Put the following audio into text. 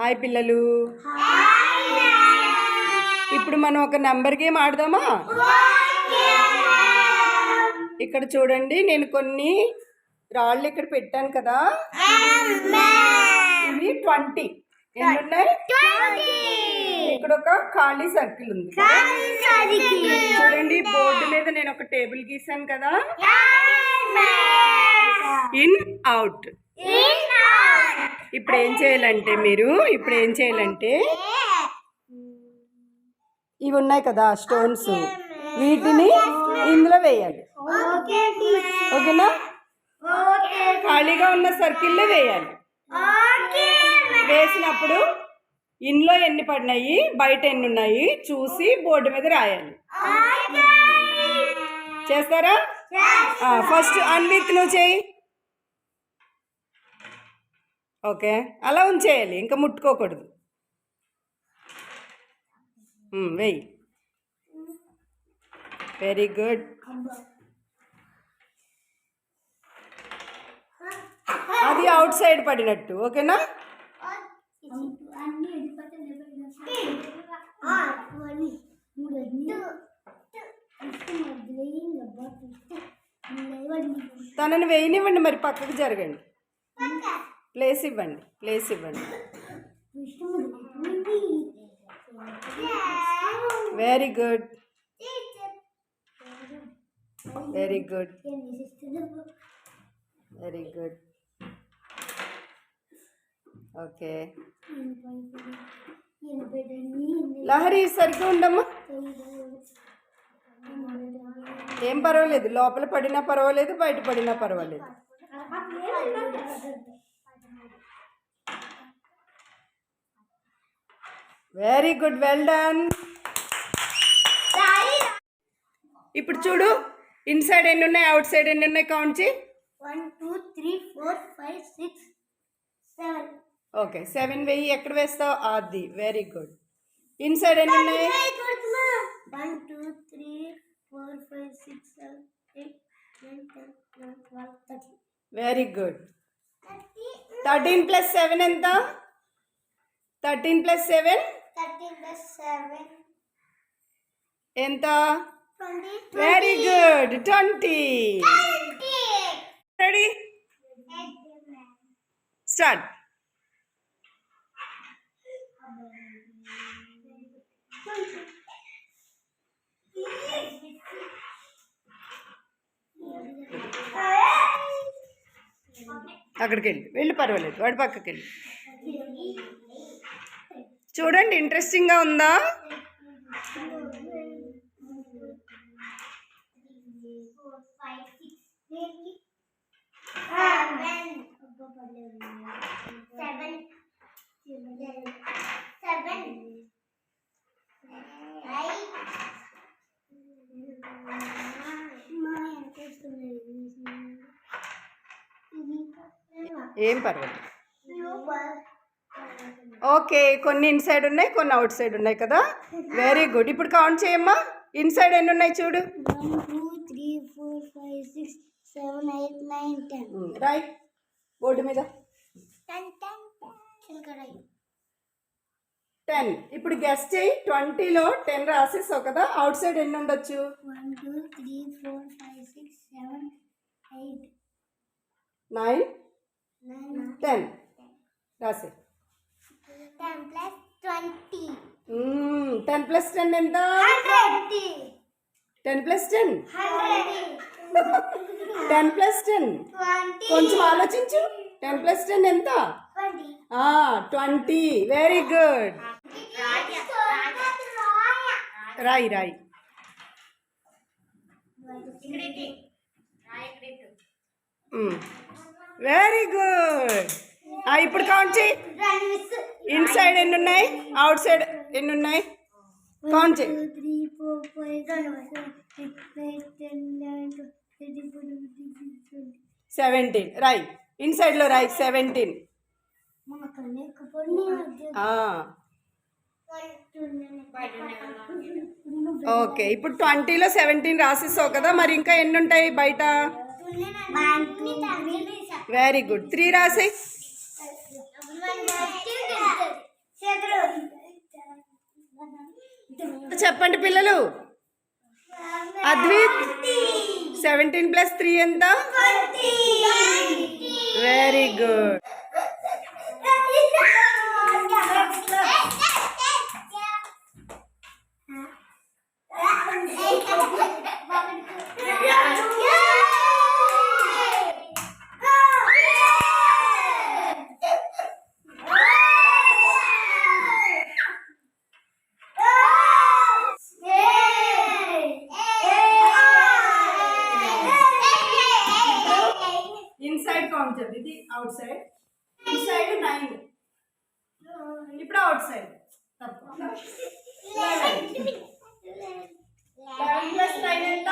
Hi పిల్లలు. ఇప్పుడు మనం ఒక నెంబర్ గేమ్ ఆడదామా? ఇక్కడ చూడండి నేను కొన్ని రాళ్ళు ఇక్కడ పెట్టాను కదా. ఇవి ట్వంటీ. ఎన్ని ఉన్నాయి ఇక్కడ ఒక ఖాళీ సర్కిల్ ఉంది. చూడండి బోర్డు మీద నేను ఒక టేబుల్ గీసాను కదా. In out. ఇప్పుడు ఏం చేయాలంటే మీరు? ఇప్పుడు ఏం చేయాలంటే ఇవి ఉన్నాయి కదా స్టోన్స్ వీటిని ఇందులో వేయాలి. ఓకేనా? ఖాళీగా ఉన్న సర్కిల్లో వేయాలి. వేసినప్పుడు ఇంట్లో ఎన్ని పడినాయి? బయట ఎన్ని ఉన్నాయి? చూసి బోర్డు మీద రాయాలి. చేస్తారా? ఫస్ట్ అన్విత్ నువ్వు చేయి. ఓకే? అలా ఉంచేయాలి ఇంకా ముట్టుకోకూడదు. వెయ్యి వెరీ గుడ్ అది అవుట్ సైడ్ పడినట్టు ఓకేనా? తనని వేయనివ్వండి మరి పక్కకు జరగండి. ప్లేస్ ఇవ్వండి ప్లేస్ ఇవ్వండి. Very good very good very good okay Lahari సరిగ్గా ఉండమ్మా ఏం పర్వాలేదు లోపల పడినా పర్వాలేదు బయట పడినా పర్వాలేదు. వెరీ గుడ్ వెల్ డన్ ఇప్పుడు చూడు ఇన్సైడ్ ఎన్ని ఉన్నాయి అవుట్ సైడ్ ఎన్ని ఉన్నాయి కౌంట్ చేయి. One two three four five six seven okay seven వెయ్యి ఎక్కడ వేస్తావు? అది వెరీ గుడ్ ఇన్సైడ్ ఎన్ని ఉన్నాయి one two three four five six seven eight nine ten eleven twelve thirty very good thirteen plus seven ఎంత? Thirteen plus seven ఎంత? Very good twenty ready start అక్కడికి వెళ్ళి. వెళ్ళి పర్వాలేదు. వాడి పక్కకి వెళ్ళి చూడండి ఇంట్రెస్టింగ్గా ఉందా? ఏం పర్వాలేదు. ఓకే కొన్ని ఇన్సైడ్ ఉన్నాయి కొన్ని అవుట్ సైడ్ ఉన్నాయి కదా? వెరీ గుడ్ ఇప్పుడు కౌంట్ చేయమ్మా. ఇన్సైడ్ ఎన్ని ఉన్నాయి చూడు? రాయ్ బోర్డు మీద. టెన్ ఇప్పుడు గెస్ట్ చేయి. ట్వంటీలో టెన్ రాసేసావు కదా? అవుట్ సైడ్ ఎన్ని ఉండొచ్చు? నైన్ టెన్ రాసే ట్వంటీ టెన్ ప్లస్ టెన్ ఎంత? Ten plus ten ten plus ten కొంచెం ఆలోచించు. టెన్ ప్లస్ టెన్ ఎంత? ట్వంటీ ట్వంటీ వెరీ గుడ్ రాయి రాయి. వెరీ గుడ్ ఇప్పుడు కౌంట్ చేయి. ఇన్సైడ్ ఎన్ని ఉన్నాయి అవుట్ సైడ్ ఎన్ని ఉన్నాయి కౌంట్ చేయి. సెవెంటీన్ రాయి ఇన్సైడ్లో రాయి సెవెంటీన్ ఓకే ఇప్పుడు ట్వంటీలో సెవెంటీన్ రాసేసావు కదా మరి ఇంకా ఎన్ని ఉంటాయి బయట వెరీ గుడ్ త్రీ రాసేయి. చెప్పండి పిల్లలు. అద్విత్ సెవెంటీన్ ప్లస్ త్రీ ఎంత? వెరీ గుడ్ ఇప్పుడు అవుట్ సైడ్ తప్పు లెవెన్ ప్లస్ నైన్ ఎంత